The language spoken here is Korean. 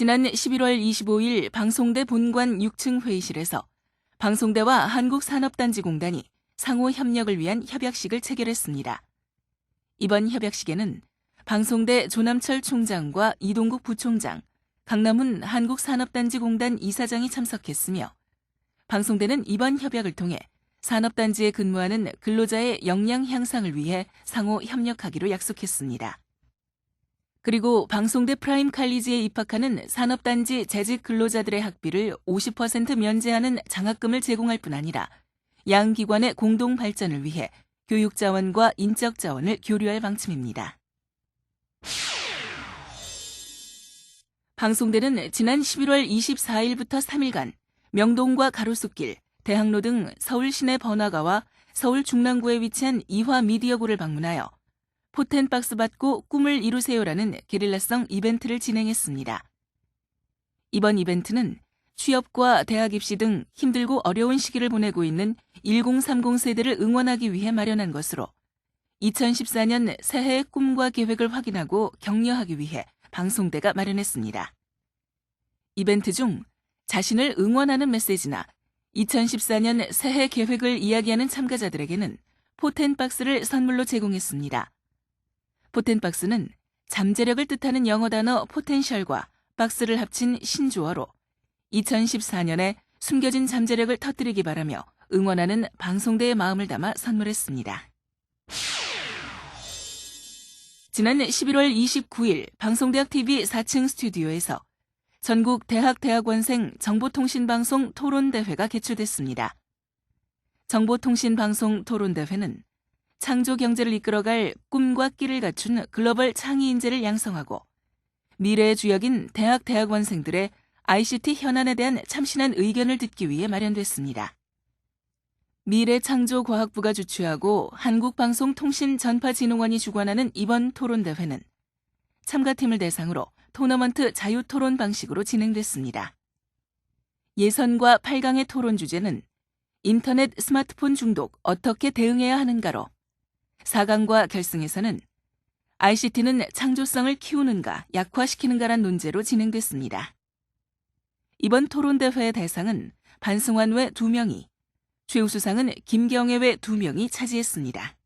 지난 11월 25일 방송대 본관 6층 회의실에서 방송대와 한국산업단지공단이 상호 협력을 위한 협약식을 체결했습니다. 이번 협약식에는 방송대 조남철 총장과 이동국 부총장, 강남훈 한국산업단지공단 이사장이 참석했으며 방송대는 이번 협약을 통해 산업단지에 근무하는 근로자의 역량 향상을 위해 상호 협력하기로 약속했습니다. 그리고 방송대 프라임 칼리지에 입학하는 산업단지 재직 근로자들의 학비를 50% 면제하는 장학금을 제공할 뿐 아니라 양 기관의 공동 발전을 위해 교육 자원과 인적 자원을 교류할 방침입니다. 방송대는 지난 11월 24일부터 3일간 명동과 가로수길, 대학로 등 서울 시내 번화가와 서울 중랑구에 위치한 이화 미디어고를 방문하여 포텐박스 받고 꿈을 이루세요라는 게릴라성 이벤트를 진행했습니다. 이번 이벤트는 취업과 대학 입시 등 힘들고 어려운 시기를 보내고 있는 1030 세대를 응원하기 위해 마련한 것으로 2014년 새해의 꿈과 계획을 확인하고 격려하기 위해 방송대가 마련했습니다. 이벤트 중 자신을 응원하는 메시지나 2014년 새해 계획을 이야기하는 참가자들에게는 포텐박스를 선물로 제공했습니다. 포텐박스는 잠재력을 뜻하는 영어 단어 포텐셜과 박스를 합친 신조어로 2014년에 숨겨진 잠재력을 터뜨리기 바라며 응원하는 방송대의 마음을 담아 선물했습니다. 지난 11월 29일 방송대학 TV 4층 스튜디오에서 전국 대학 대학원생 정보통신방송 토론대회가 개최됐습니다. 정보통신방송 토론대회는 창조 경제를 이끌어갈 꿈과 끼를 갖춘 글로벌 창의 인재를 양성하고 미래의 주역인 대학 대학원생들의 ICT 현안에 대한 참신한 의견을 듣기 위해 마련됐습니다. 미래창조과학부가 주최하고 한국방송통신전파진흥원이 주관하는 이번 토론대회는 참가팀을 대상으로 토너먼트 자유토론 방식으로 진행됐습니다. 예선과 8강의 토론 주제는 인터넷 스마트폰 중독 어떻게 대응해야 하는가로 4강과 결승에서는 ICT는 창조성을 키우는가 약화시키는가란 논제로 진행됐습니다. 이번 토론대회의 대상은 반승환 외 2명이, 최우수상은 김경애 외 2명이 차지했습니다.